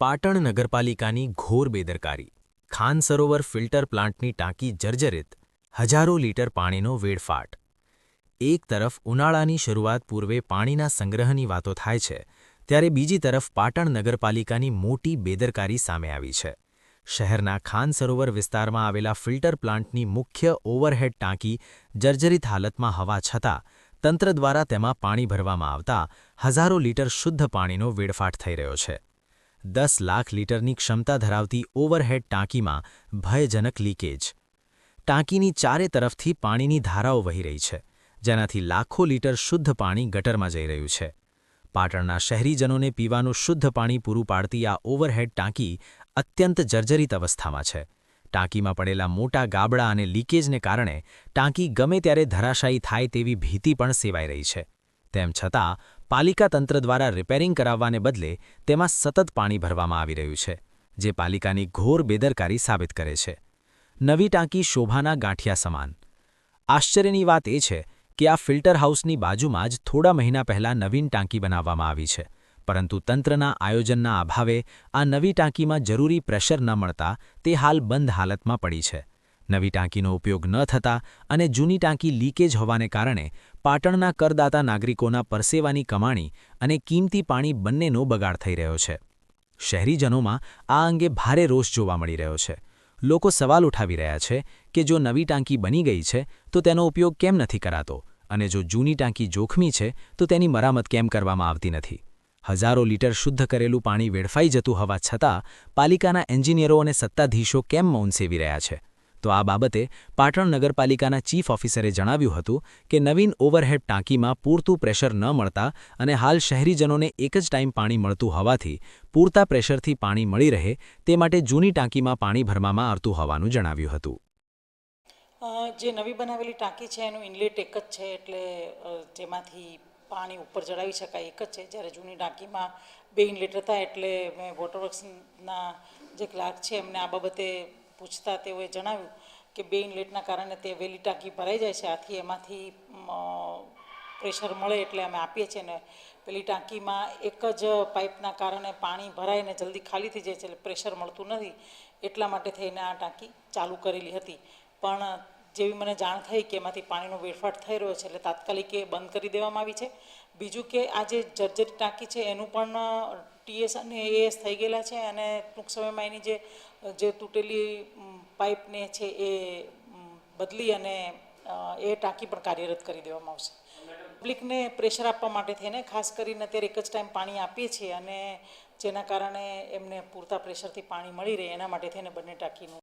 પાટણ નગરપાલિકાની ઘોર બેદરકારી. ખાન સરોવર ફિલ્ટર પ્લાન્ટની ટાંકી જર્જરિત, હજારો લીટર પાણીનો વેડફાટ. એક તરફ ઉનાળાની શરૂઆત પૂર્વે પાણીના સંગ્રહની વાતો થાય છે, ત્યારે બીજી તરફ પાટણ નગરપાલિકાની મોટી બેદરકારી સામે આવી છે. શહેરના ખાન સરોવર વિસ્તારમાં આવેલા ફિલ્ટર પ્લાન્ટની મુખ્ય ઓવરહેડ ટાંકી જર્જરિત હાલતમાં હવા છતાં, તંત્ર દ્વારા તેમાં પાણી ભરવામાં આવતા હજારો લીટર શુદ્ધ પાણીનો વેડફાટ થઈ રહ્યો છે. દસ લાખ લીટરની ક્ષમતા ધરાવતી ઓવરહેડ ટાંકીમાં ભયજનક લીકેજ. ટાંકીની ચારે તરફથી પાણીની ધારાઓ વહી રહી છે, જેનાથી લાખો લીટર શુદ્ધ પાણી ગટરમાં જઈ રહ્યું છે. પાટણના શહેરીજનોને પીવાનું શુદ્ધ પાણી પૂરું પાડતી આ ઓવરહેડ ટાંકી અત્યંત જર્જરિત અવસ્થામાં છે. ટાંકીમાં પડેલા મોટા ગાબડા અને લીકેજને કારણે ટાંકી ગમે ત્યારે ધરાશાયી થાય તેવી ભીતિ પણ સેવાઈ રહી છે. તેમ છતાં પાલિકા તંત્ર દ્વારા રિપેરિંગ કરાવવાને બદલે તેમાં સતત પાણી ભરવામાં આવી રહ્યું છે, જે પાલિકાની ઘોર બેદરકારી સાબિત કરે છે. નવી ટાંકી શોભાના ગાંઠિયા સમાન. આશ્ચર્યની વાત એ છે કે આ ફિલ્ટર હાઉસની બાજુમાં જ થોડા મહિના પહેલાં નવીન ટાંકી બનાવવામાં આવી છે, પરંતુ તંત્રના આયોજનના અભાવે આ નવી ટાંકીમાં જરૂરી પ્રેશર ન મળતા તે હાલ બંધ હાલતમાં પડી છે. નવી ટાંકીનો ઉપયોગ ન થતા અને જૂની ટાંકી લીકેજ હોવાને કારણે પાટણના કરદાતા નાગરિકોના પરસેવાની કમાણી અને કિંમતી પાણી બંનેનો બગાડ થઈ રહ્યો છે. શહેરીજનોમાં આ અંગે ભારે રોષ જોવા મળી રહ્યો છે. લોકો સવાલ ઉઠાવી રહ્યા છે કે જો નવી ટાંકી બની ગઈ છે, તો તેનો ઉપયોગ કેમ નથી કરાતો? અને જો જૂની ટાંકી જોખમી છે, તો તેની મરામત કેમ કરવામાં આવતી નથી? હજારો લીટર શુદ્ધ કરેલું પાણી વેડફાઈ જતું હોવા છતાં પાલિકાના એન્જિનિયરો અને સત્તાધીશો કેમ મૌન સેવી રહ્યા છે? તો આ બાબતે પાટણ નગરપાલિકાના ચીફ ઓફિસરે જણાવ્યું હતું કે નવીન ઓવરહેડ ટાંકીમાં પૂરતું પ્રેશર ન મળતા અને હાલ શહેરીજનોને એક જ ટાઈમ પાણી મળતું હોવાથી પૂરતા પ્રેશરથી પાણી મળી રહે તે માટે જૂની ટાંકીમાં પાણી ભરવામાં આવતું હોવાનું જણાવ્યું હતું. જે નવી બનાવેલી ટાંકી છે એનું ઇનલેટ એક જ છે એટલે જેમાંથી પાણી ઉપર ચડાવી શકાય એક જ છે. જ્યારે જૂની ટાંકીમાં બે ઇનલેટ હતા એટલે મેં વોટરવર્ક્સના જે ક્લાર્ક છે એમને આ બાબતે પૂછતા તેઓએ જણાવ્યું કે બે ઇનલેટના કારણે તે વહેલી ટાંકી ભરાઈ જાય છે. આથી એમાંથી પ્રેશર મળે એટલે અમે આપીએ છીએ ને પેલી ટાંકીમાં એક જ પાઇપના કારણે પાણી ભરાઈને જલ્દી ખાલી થઈ જાય છે એટલે પ્રેશર મળતું નથી. એટલા માટે થઈને આ ટાંકી ચાલુ કરેલી હતી. પણ જેવી મને જાણ થઈ કે એમાંથી પાણીનો વેડફાટ થઈ રહ્યો છે એટલે તાત્કાલિક એ બંધ કરી દેવામાં આવી છે. બીજું કે આ જે જર્જરી ટાંકી છે એનું પણ ટીએસ અને એએસ થઈ ગયેલા છે અને ટૂંક સમયમાં એની જે જે તૂટેલી પાઇપને છે એ બદલી અને એ ટાંકી પણ કાર્યરત કરી દેવામાં આવશે. પબ્લિકને પ્રેશર આપવા માટે થઈને ખાસ કરીને અત્યારે એક જ ટાઈમ પાણી આપીએ છીએ અને જેના કારણે એમને પૂરતા પ્રેશરથી પાણી મળી રહે એના માટે થઈને બંને ટાંકીનું